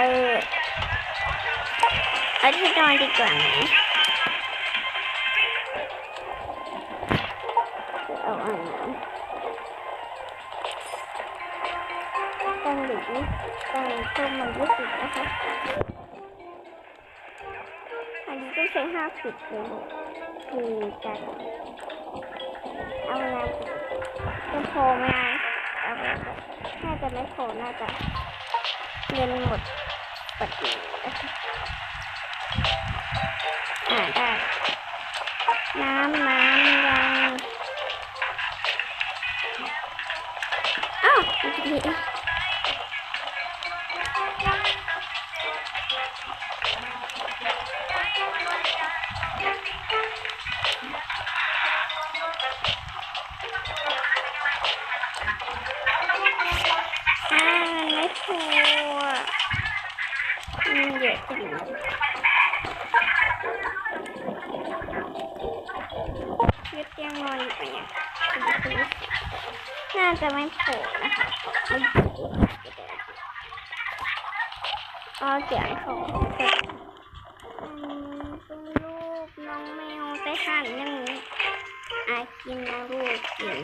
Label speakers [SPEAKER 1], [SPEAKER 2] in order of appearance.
[SPEAKER 1] ออเอาที่นอนดีกว่าไหมเอาอันนั้นตั้งหรือตั้งเพิ่มมันยี่สิบนะคะอันนี้ก็ใช้ห้าสิบเลยคือจะเอาอะไรจะโผล่มาเอาไปน่าจะไม่โผล่น่าจะเงินหมด ปกตินะคะอ่าได้น้ำน้ำยังอ้าว ยึดเตียงนอนอยู่ปะเนี่ยน่าจะไม่โผล่นะคะไม่โผล่อ๋อเสียงของอืมเป็นรูปน้องแมวไปหันหนึ่งอากินนะลูกกิน